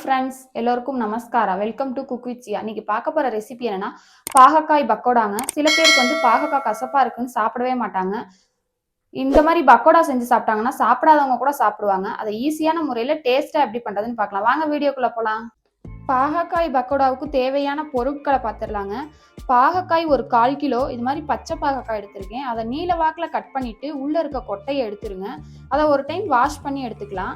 Friends எல்லோருக்கும் நமஸ்காரம் welcome to cook with Siya இன்னைக்கு பார்க்க போகிற ரெசிபி என்னன்னா பாகக்காய் பக்கோடாங்க. சில பேருக்கு வந்து பாகக்காய் கசப்பா இருக்குன்னு சாப்பிடவே மாட்டாங்க. இந்த மாதிரி பக்கோடா செஞ்சு சாப்பிட்டாங்கன்னா சாப்பிடாதவங்க கூட சாப்பிடுவாங்க. அதை ஈஸியான முறையில் டேஸ்ட்டாக எப்படி பண்ணுறதுன்னு பார்க்கலாம். வாங்க வீடியோக்குள்ளே போகலாம் பாகக்காய் பக்கோடாவுக்கு தேவையான பொருட்களை பார்த்துடலாங்க. பாகக்காய் ஒரு கால் கிலோ இது மாதிரி பச்சை பாகக்காய் எடுத்திருக்கேன். அதை நீல வாக்கில் கட் பண்ணிட்டு உள்ளே இருக்க கொட்டையை எடுத்துருங்க. அதை ஒரு டைம் வாஷ் பண்ணி எடுத்துக்கலாம்.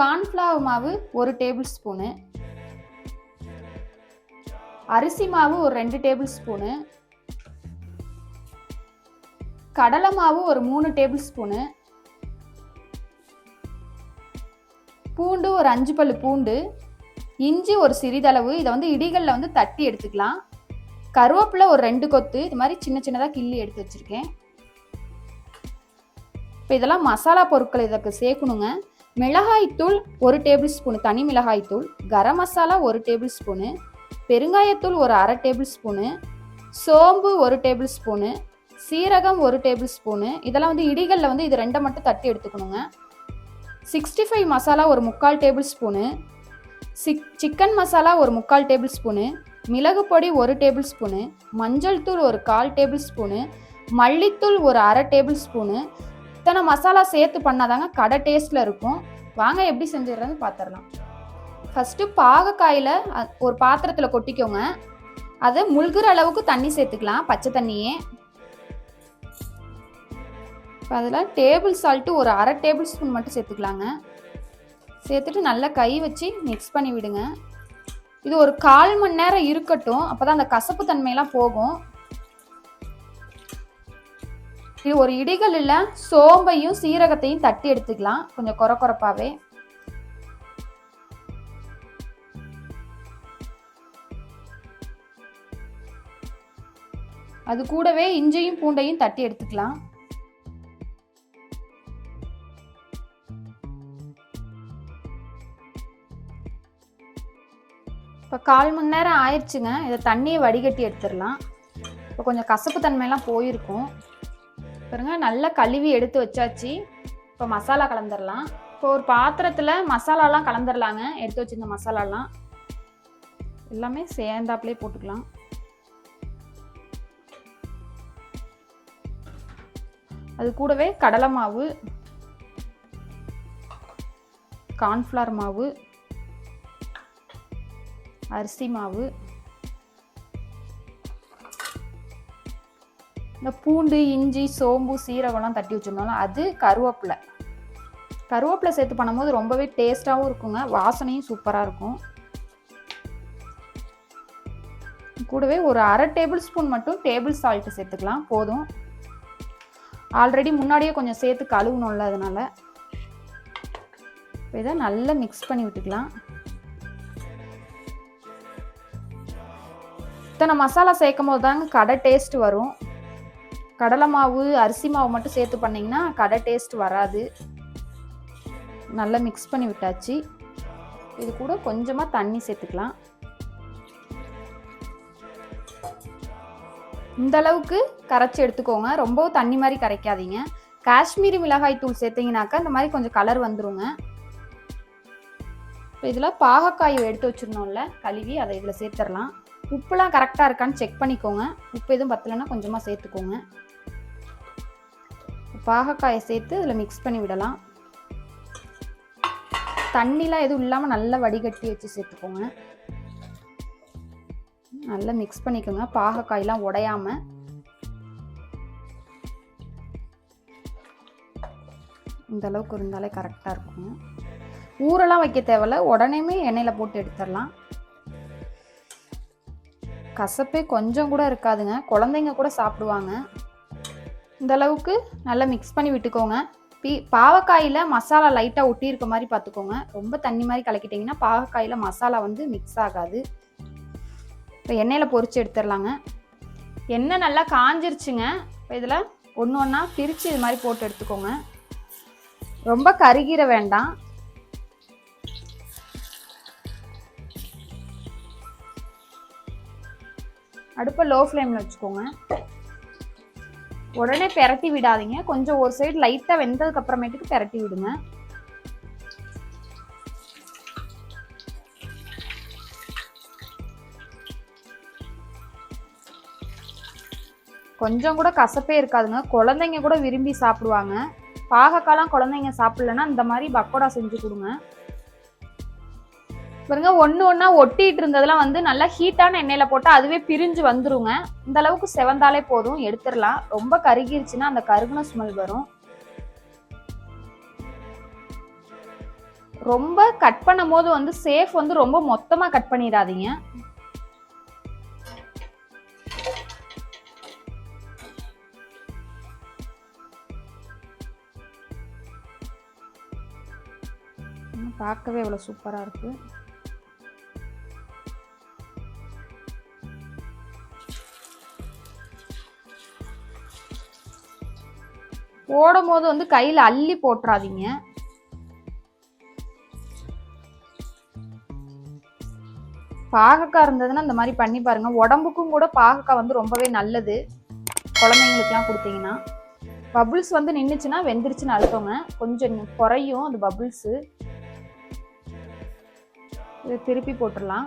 கார்ன்ஃப்ளவர் மாவு ஒரு டேபிள் ஸ்பூனு. அரிசி மாவு ஒரு ரெண்டு டேபிள் ஸ்பூனு. கடலை மாவு ஒரு மூணு டேபிள் ஸ்பூனு. பூண்டு ஒரு அஞ்சு பல்லு பூண்டு. இஞ்சி ஒரு சிறிதளவு இதை வந்து இடிகளில் வந்து தட்டி எடுத்துக்கலாம். கருவேப்பிலை ஒரு ரெண்டு கொத்து இது மாதிரி சின்ன சின்னதாக கிள்ளி எடுத்து வச்சுருக்கேன். இப்போ இதெல்லாம் மசாலா பொருட்கள் இதற்கு சேர்க்கணுங்க. மிளகாய்த்தூள் ஒரு டேபிள் ஸ்பூனு தனி மிளகாய்த்தூள் கரம் மசாலா ஒரு டேபிள் ஸ்பூனு பெருங்காயத்தூள் ஒரு அரை டேபிள் ஸ்பூனு சோம்பு ஒரு டேபிள் ஸ்பூனு சீரகம் ஒரு டேபிள் ஸ்பூனு. இதெல்லாம் வந்து இடிகளில் வந்து இது ரெண்டை மட்டும் தட்டி எடுத்துக்கணுங்க. சிக்ஸ்டி ஃபைவ் மசாலா ஒரு முக்கால் table spoon sick chicken masala ஒரு முக்கால் டேபிள் ஸ்பூனு மிளகு பொடி ஒரு டேபிள் ஸ்பூனு மஞ்சள் தூள் ஒரு கால் டேபிள் ஸ்பூனு மல்லித்தூள் ஒரு அரை டேபிள் ஸ்பூனு இத்தனை மசாலா சேர்த்து பண்ணாதாங்க கடை டேஸ்ட்டில் இருக்கும். வாங்க எப்படி செஞ்சிடுறதுன்னு பார்த்துடலாம் ஃபஸ்ட்டு பாகக்காயில் ஒரு பாத்திரத்தில் கொட்டிக்கோங்க. அதை முழுகிற அளவுக்கு தண்ணி சேர்த்துக்கலாம் பச்சை தண்ணியே. இப்போ அதில் டேபிள் சால்ட்டு ஒரு அரை டேபிள் ஸ்பூன் மட்டும் சேர்த்துக்கலாங்க. சேர்த்துட்டு நல்லா கை வச்சு மிக்ஸ் பண்ணி விடுங்க. இது ஒரு கால் மணி நேரம் இருக்கட்டும் அப்போ தான் அந்த கசப்பு தன்மையெல்லாம் போகும். இது ஒரு இடிகளில் சோம்பையும் சீரகத்தையும் தட்டி எடுத்துக்கலாம். கொஞ்சம் கொர கொரப்பாவே. அது கூடவே இஞ்சியும் பூண்டையும் தட்டி எடுத்துக்கலாம். இப்போ கால் மணி நேரம் ஆயிடுச்சுங்க. இதை தண்ணியை வடிகட்டி எடுத்துடலாம். இப்போ கொஞ்சம் கசப்பு தன்மையெல்லாம் போயிருக்கும். பாருங்க நல்லா கழுவி எடுத்து வச்சாச்சு. இப்போ மசாலா கலந்துடலாம் இப்போ ஒரு பாத்திரத்தில் மசாலாலாம் கலந்துடலாங்க எடுத்து வச்சிருந்த மசாலாலாம். எல்லாமே சேர்ந்தாப்புலே போட்டுக்கலாம். அது கூடவே கடலை மாவு கார்ன்ஃப்ளவர் மாவு அரிசி மாவு இந்த பூண்டு இஞ்சி சோம்பு சீரகம்லாம் தட்டி வச்சுருந்தோம்ல அது கருவேப்பிலை. கருவேப்பிலை சேர்த்து பண்ணும்போது ரொம்பவே டேஸ்ட்டாகவும் இருக்குங்க வாசனையும் சூப்பராக இருக்கும். கூடவே ஒரு அரை டேபிள் ஸ்பூன் மட்டும் டேபிள் சால்ட்டு சேர்த்துக்கலாம் போதும். ஆல்ரெடி முன்னாடியே கொஞ்சம் சேர்த்து கழுவணும்ல அதனால். இப்போ இதை நல்லா மிக்ஸ் பண்ணி விட்டுக்கலாம். இத்தனை மசாலா சேர்க்கும் போது தாங்க கடை டேஸ்ட் வரும். கடலை மாவு அரிசி மாவு மட்டும் சேர்த்து பண்ணிங்கன்னா கடை டேஸ்ட் வராது. நல்லா மிக்ஸ் பண்ணி விட்டாச்சு. இது கூட கொஞ்சமாக தண்ணி சேர்த்துக்கலாம். இந்த அளவுக்கு கரைச்சி எடுத்துக்கோங்க. ரொம்பவும் தண்ணி மாதிரி கரைக்காதீங்க. காஷ்மீரி மிளகாய் தூள் சேர்த்தீங்கனாக்கா இந்த மாதிரி கொஞ்சம் கலர் வந்துருங்க. இப்போ இதில் பாகக்காய் எடுத்து வச்சுருந்தோம்ல கழுவி அதை இதில் சேர்த்துடலாம். உப்புலாம் கரெக்டாக இருக்கான்னு செக் பண்ணிக்கோங்க. உப்பு எதுவும் பத்தலைன்னா கொஞ்சமாக சேர்த்துக்கோங்க. பாகக்காயை சேர்த்து இதில் மிக்ஸ் பண்ணி விடலாம். தண்ணிலாம் எதுவும் இல்லாமல் நல்லா வடிகட்டி வச்சு சேர்த்துக்கோங்க. நல்லா மிக்ஸ் பண்ணிக்கோங்க. பாகக்காயெலாம் உடையாமல் இந்த அளவுக்கு இருந்தாலே கரெக்டாக இருக்குங்க ஊரெல்லாம் வைக்க தேவையில்ல. உடனேமே எண்ணெயில் போட்டு எடுத்துடலாம். கசப்பே கொஞ்சம் கூட இருக்காதுங்க. குழந்தைங்க கூட சாப்பிடுவாங்க. இந்தளவுக்கு நல்லா மிக்ஸ் பண்ணி விட்டுக்கோங்க. பி பாவக்காயில் மசாலா லைட்டாக ஒட்டி இருக்க மாதிரி பார்த்துக்கோங்க ரொம்ப தண்ணி மாதிரி கலக்கிட்டிங்கன்னா பாவக்காயில் மசாலா வந்து மிக்ஸ் ஆகாது. இப்போ எண்ணெயில் பொறிச்சு எடுத்துடலாங்க. எண்ணெய் நல்லா காஞ்சிருச்சுங்க. இப்போ இதில் ஒன்று ஒன்றா பிரித்து இது மாதிரி போட்டு எடுத்துக்கோங்க. ரொம்ப கருகிற வேண்டாம். அடுப்பை லோ ஃப்ளேமில் வச்சுக்கோங்க. உடனே பெரட்டி விடாதீங்க. கொஞ்சம் ஒரு சைடு லைட்டாக வெந்ததுக்கு அப்புறமேட்டுக்கு பெரட்டி விடுங்க. கொஞ்சம் கூட கசப்பே இருக்காதுங்க. குழந்தைங்க கூட விரும்பி சாப்பிடுவாங்க. பாகக்காலாம் குழந்தைங்க சாப்பிட்லன்னா இந்த மாதிரி பக்கோடா செஞ்சு கொடுங்க. பாருங்க ஒன்று ஒன்றா ஒட்டிட்டு இருந்ததெல்லாம் வந்து நல்லா ஹீட்டான எண்ணெயில் போட்டால் அதுவே பிரிஞ்சு வந்துருங்க. இந்த அளவுக்கு செவந்தாலே போதும் எடுத்துடலாம். ரொம்ப கருகிருச்சுன்னா அந்த கருகுன ஸ்மெல் வரும். ரொம்ப கட் பண்ணும் போது வந்து சேஃப் வந்து ரொம்ப மொத்தமாக கட் பண்ணிடாதீங்க. பார்க்கவே இவ்வளோ சூப்பராக இருக்குது போடும் போது வந்து கையில் அள்ளி போட்டுறாதீங்க. பாகக்காய் இருந்ததுன்னா இந்த மாதிரி பண்ணி பாருங்க. உடம்புக்கும் கூட பாகக்காய் வந்து ரொம்பவே நல்லது. குழந்தைங்களுக்குலாம் கொடுத்தீங்கன்னா. பபுள்ஸ் வந்து நின்றுச்சுன்னா வெந்துருச்சுன்னு அர்த்தங்க. கொஞ்சம் குறையும் அந்த பபுள்ஸு. இது திருப்பி போட்டுடலாம்.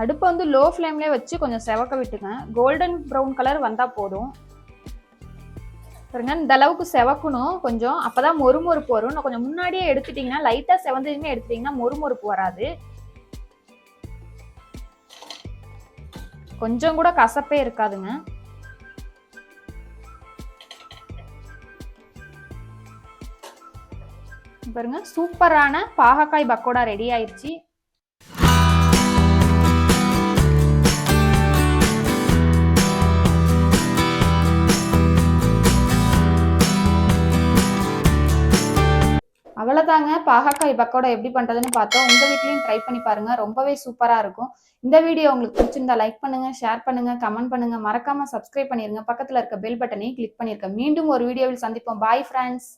அடுப்பை வந்து லோ ஃப்ளேம்லேயே வச்சு கொஞ்சம் செவக்க விட்டுங்க. கோல்டன் ப்ரௌன் கலர் வந்தால் போதும். பாருங்க இந்த அளவுக்கு செவக்கணும் கொஞ்சம். அப்பதான் மொறுமொறுப்பு வரும். நான் கொஞ்சம் முன்னாடியே எடுத்துட்டிங்கன்னா லைட்டாக செவந்ததுமே எடுத்துட்டிங்கன்னா மொறுமொறுப்பு வராது. கொஞ்சம் கூட கசப்பே இருக்காதுங்க. பாருங்க சூப்பரான பாகக்காய் பக்கோடா ரெடி ஆயிடுச்சு. அவ்வளோதாங்க பாகக்காய் பக்கோடா எப்படி பண்ணுறதுன்னு பார்த்தோம். உங்கள் வீட்லேயும் ட்ரை பண்ணி பாருங்கள் ரொம்பவே சூப்பராக இருக்கும். இந்த வீடியோ உங்களுக்கு பிடிச்சிருந்தா லைக் பண்ணுங்கள் ஷேர் பண்ணுங்கள் கமெண்ட் பண்ணுங்கள் மறக்காமல் சப்ஸ்கிரைப் பண்ணிருங்க. பக்கத்தில் இருக்க பெல் பட்டனையும் கிளிக் பண்ணிருங்க. மீண்டும் ஒரு வீடியோவில் சந்திப்போம். Bye friends